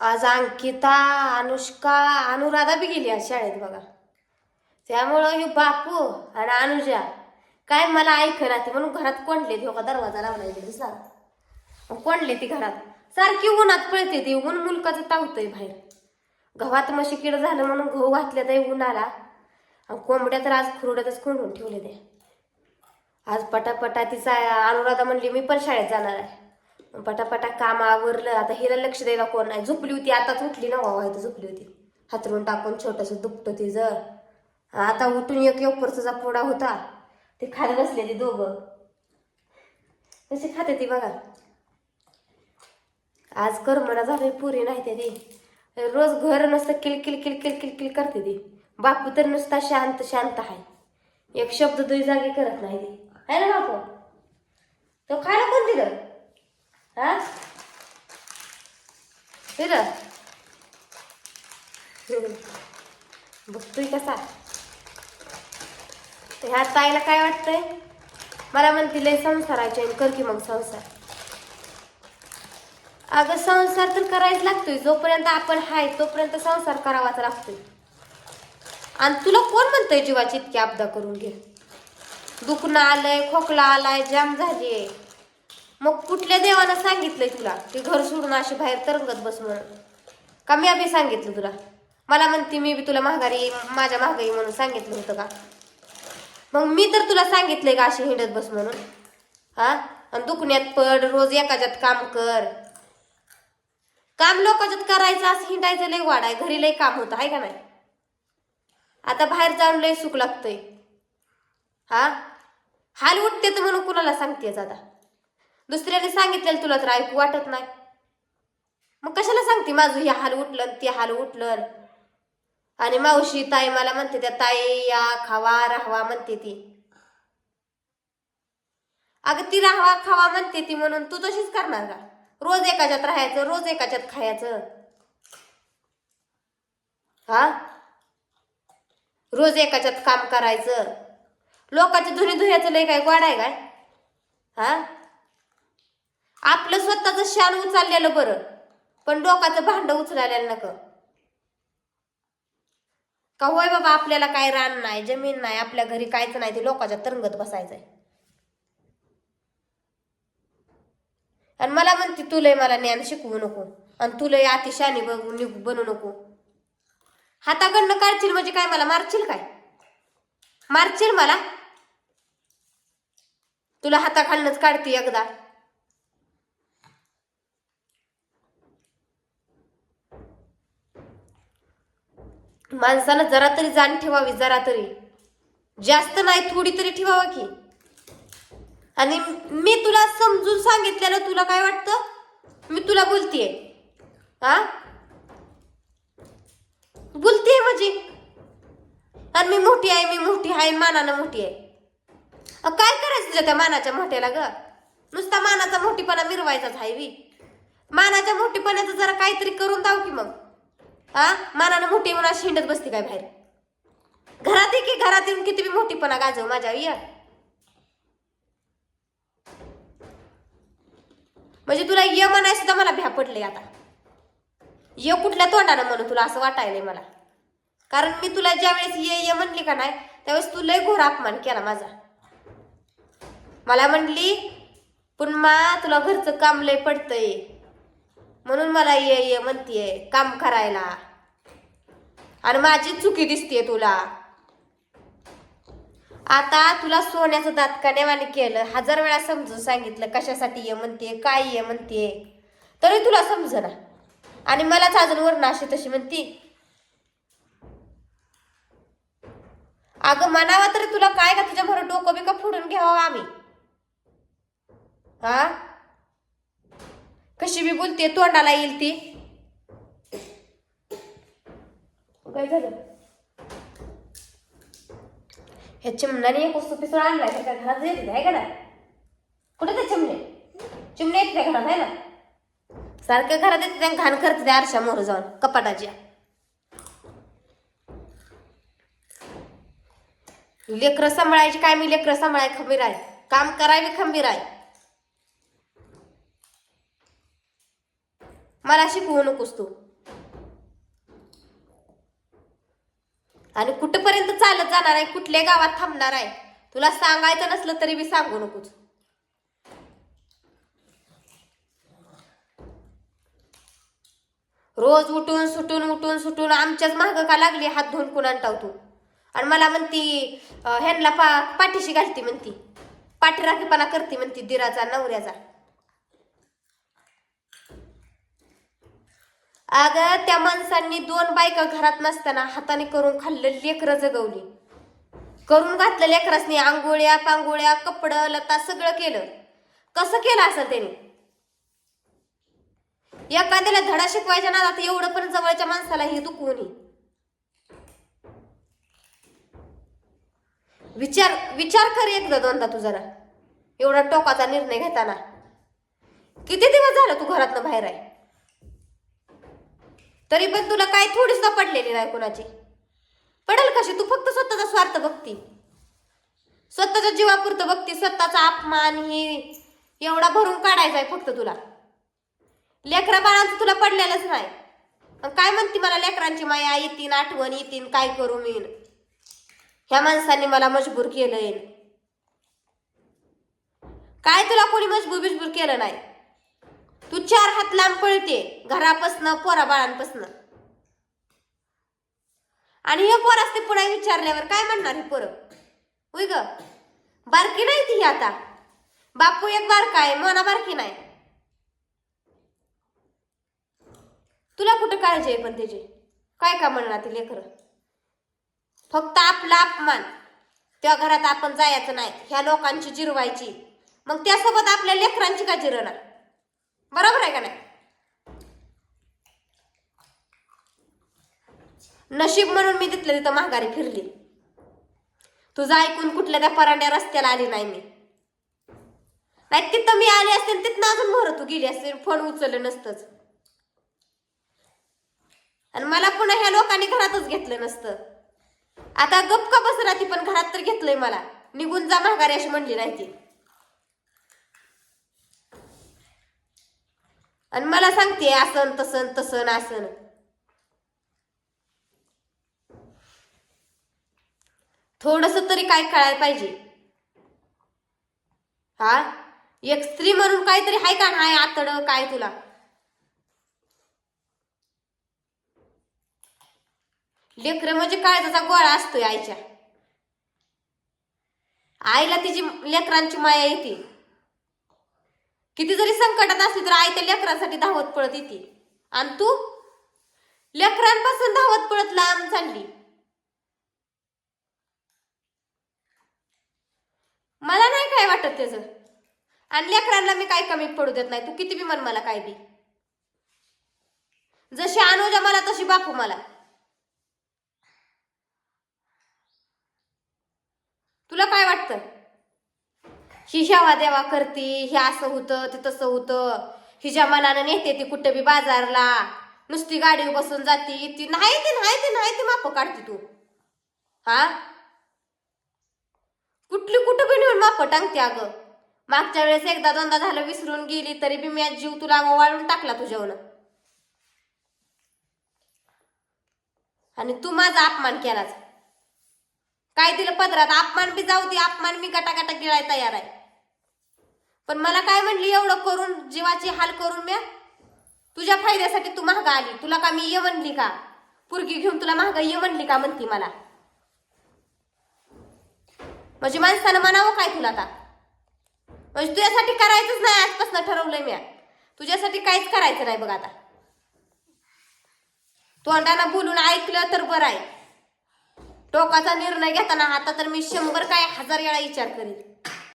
आज अंकिता अनुष्का अनुराधा बी गेली आज शाळेत बघा. त्यामुळं हे बापू आणि अनुजा काय मला ऐकना ते म्हणून घरात कोंडले हो का दरवाजा लावला इकडे दिसला. कोंडले ती घरात. सारखी उन्हात पळते ती ऊन मुलकाचं तावतंय बाहेर. गव्हात मशी किड झालं म्हणून गहू घातल्या तर ऊन आला आणि कोंबड्या तर आज खुरड्यातच कोंडून ठेवले ते आज पटापटा तिचा अनुराधा म्हणली मी पण शाळेत जाणार आहे. पटापटा काम आवरलं. आता हिला लक्ष द्यायला कोण नाही. झोपली होती आताच उठली ना वावा इथं झोपली होती. हातरून टाकून छोटस दुपटं तिचं. आता उठून एक एकपरचा पोडा होता. ते खात बसले ते दोघं. कसे खाते ती बघा. आज करमना झाले पुरी नाही ते ती. रोज घर नसतं किलकिल किलकिल किलकिल करते ती. बापू तर नुसता शांत शांत आहे. एक शब्द दुई जागी करत नाही ती. आहे ना बापू? तो खायला कोण दिलं? हा? दिलं बघतोय कसा. तर ह्या ताईला काय वाटतंय? मला म्हणते लय संसाराचे कर की मग संसार. अगं संसार तर करायच लागतोय. जोपर्यंत आपण हाय तोपर्यंत संसार करावाच लागतोय. आणि तुला कोण म्हणतंय जीवाची इतकी आपदा करून घे? दुखणं आलंय खोकला आलाय जाम झाली मग कुठल्या देवानं सांगितलंय तुला? की घर सोडून अशी बाहेर तरंगत बस म्हणून. का मी अभि सांगितलं तुला? मला म्हणते मी बी तुला महागारी माझ्या महागाई म्हणून सांगितलं होतं का? मग मी तर तुला सांगितलंय का अशी हिंडत बस म्हणून? हा? आणि दुखण्यात पड रोज एकाच्यात काम कर. काम लोकाच्यात करायचं असं हिंडायचं लय वाढ आहे. घरी लय काम होतं आहे का नाही? आता बाहेर जाऊन लय सुख लागतंय. हा? हाल उठते तर म्हणून कुणाला सांगतेस आता? दुसऱ्याने सांगितलेलं तुला तर ऐकू वाटत नाही. मग कशाला सांगते माझं हे हाल उठलं ते हाल उठलं आणि? मावशी ताई मला म्हणते त्या ताई या खावा राहावा म्हणते ती. अगं ती राहावा खावा म्हणते ती म्हणून तू तशीच करणार का? रोज एकाच्यात राहायचं रोज एकाच्यात खायचं. हा? रोज एकाच्यात काम करायचं. लोकांच्या धुणी धुयाचं लय काय गोड आहे काय? हा? आपलं स्वतःच शान उचललेलं बरं. पण डोकाचं भांड उचलायला नका. का होय बाबा आपल्याला काय रान नाही जमीन नाही आपल्या घरी कायच नाही ते लोकांच्या तरंगत बसायचंय. आणि मला म्हणते तुलाही मला ज्ञान शिकवू नको आणि तुलाही अतिशानी बघू निघू बनू नको. हाताकडनं काढशील म्हणजे काय मला मारशील काय? मारशील मला? तुला हाताखालनंच काढते एकदा. माणसानं जरा तरी जाण ठेवावी जरा तरी. जास्त नाही थोडी तरी ठेवावा की. आणि मी तुला समजून सांगितलेलं तुला काय वाटतं? मी तुला बोलतीये. हा बोलतीये म्हणजे. आणि मी मोठी आहे मी मोठी आहे मानानं मोठी आहे. काय करायचं तुझ्या त्या मानाच्या मोठ्याला ग? नुसता मानाचा मोठीपणा मिरवायचाच आहे बी. मानाच्या मोठीपणाचं जरा काहीतरी करून दाव की मग. हा मानानं मोठी म्हणून अशी हिंडत बसते काय बाहेर? घरात ये की घरात येऊन किती बी मोठीपणा गाजव माझ्या या म्हणजे तुला ये म्हणाय सुद्धा मला भ्या पडले आता. ये कुठल्या तोंडानं म्हणून तुला असं वाटायलंय मला. कारण मी तुला ज्या वेळेस ये ये म्हणली का नाही त्यावेळेस तू लय घोर अपमान केला माझा. मला म्हणली पुन्हा तुला घरचं काम लय पडतंय. म्हणून मला ये ये म्हणतीये काम करायला. आणि माझी चुकी दिसतीये तुला. आता तुला सोन्याचं दात कनेवाने केलं? हजार वेळा समजून सांगितलं कशासाठी ये म्हणते काय ये म्हणते तरी तुला समजना आणि मलाच अजून वरण अशी तशी म्हणती. अगं म्हणावा तरी तुला काय का तुझ्या घर डोकं बिक फोडून घ्यावं आम्ही? हा? कशी बी बोलते तोंडाला येईल ती. काय झालं? ह्या चिमण्याने एक वस्तू पिसळ आणला त्याच्या घरात येत आहे का ना कुठे ते चिमणे? चिमणे येत नाही घरात आहे ना? सारखं घरात येते त्या घाण करते त्या आरशा मोर जाऊन कपाटाच्या लेकरं सांभाळायची काय? मी लेकरं सांभाळाय खंबीर आहे. काम करावी खंबीर आहे. मला शिकवू नकोस तू. आणि कुठपर्यंत चालत जाणार आहे कुठल्या गावात थांबणार आहे तुला सांगायचं नसलं तरी मी सांगू नकोच. रोज उठून सुटून उठून सुटून आमच्याच मागं का लागली हात धुवून कुणाला टावतो? आणि मला म्हणती ह्यांना पा पाठीशी घालती म्हणती. पाठीराखीपणा करते म्हणती दिराचा नवऱ्याचा. अगं त्या माणसांनी दोन बायका घरात नसताना हाताने करून खाल्लं लेकरं जगवली. करून घातलं लेकरासनी आंघोळ्या पांगोळ्या कपडं लता सगळं केलं. कसं केलं असं त्याने? एखाद्याला धडा शिकवायच्या ना आता एवढं पण जवळच्या माणसाला हे दुखवून विचार विचार कर एकदा दोनदा तू जरा. एवढा टोकाचा निर्णय घेताना. किती दिवस झालं तू घरातनं बाहेर आहे? तरी पण तुला काय थोडीच सुद्धा पडलेली नाही कुणाची? पडेल कशी? तू फक्त स्वतःचा स्वार्थ बघती. स्वतःच्या जीवापुरतं बघती. स्वतःचा अपमान ही एवढा भरून काढायचा आहे फक्त तुला. लेकरा बाळांचं तुला पडलेलंच नाही. काय म्हणते मला लेकरांची माया? येतीन आठवण येतीन काय करू मी? ह्या माणसांनी मला मजबूर केलंय. काय तुला कोणी मजबूर बिजबूर केलं नाही? घरात लांब पळते. घरापासनं पोरा बाळांपासनं आणि हे पोर असते पुन्हा विचारल्यावर काय म्हणणार हे पोरं? होय ग? बारकी नाही ती आता. बापू एक बारका आहे मना बारकी नाही. तुला कुठं काळजी आहे पण त्याची? काय का म्हणणार ती लेकर? फक्त आपला अपमान. त्या घरात आपण जायचं नाही. ह्या लोकांची जिरवायची. मग त्यासोबत आपल्या लेकरांची का जिरणार बरोबर आहे का नाही? नशीब म्हणून मी तिथल्या तिथं महागारी फिरली. तुझं ऐकून कुठल्या त्या परांड्या रस्त्याला आली नाही मी. नाही तिथं मी आले असते तिथनं अजून मोर तू गेली असते फोन उचललं नसतंच. आणि मला पुन्हा ह्या लोकांनी घरातच घेतलं नसतं. आता गपका का ती पण घरात तर घेतलंय मला. निघून जा महागारी अशी म्हणली नाही ती. आणि मला सांगते आसन तसन तसन आसन थोडस तरी काय कळायला पाहिजे. हा? एक स्त्री म्हणून काहीतरी हाय का नाही आतड काय तुला? लेकर म्हणजे काळजाचा गोळा असतोय आईच्या. आईला तिची लेकरांची माया येते. किती जरी संकटात असली तर आई त्या लेकरांसाठी धावत पळत येते. आणि तू? लेकरांपासून धावत पळत लांब चालली. मला नाही काय वाटत त्याच. आणि लेकरांना मी काय कमी पडू देत नाही. तू किती बी म्हण मला काय बी. जशी अनुजा मला तशी बापू मला. तुला काय वाटतं? ही शेवा देवा करती हे असं होतं ते तसं होतं. हिच्या मनानं नेते ती कुठं बी बाजारला. नुसती गाडी बसून जाती ती नाही ती नाही ती नाही ती माप काढती तू. हा? कुठली कुठं बी नेऊन माप टांगते अगं. मागच्या वेळेस एकदा दोनदा झालं विसरून गेली तरी बी मी जीव तुला वाळून टाकला तुझ्यावर आणि तू माझा अपमान केलाच काय दिलं पदरात अपमान बी जाऊ दे अपमान मी गटागटा गिळाय तयार आहे. पण मला काय म्हणली एवढं करून जीवाची हाल करून मी तुझ्या फायद्यासाठी तू महाग आली. तुला का मी ये म्हणली का? पुरगी घेऊन तुला महाग ये म्हणली का म्हणती मला? म्हणजे माणसानं म्हणावं काय तुला आता? म्हणजे तुझ्यासाठी करायचंच नाही आजपासून ठरवलंय मी तुझ्यासाठी काहीच करायचं नाही बघ आता. तोंडाना बोलून ऐकलं तर बरं आहे. टोकाचा निर्णय घेताना आता तर मी शंभर काय हजार वेळा विचार करीन.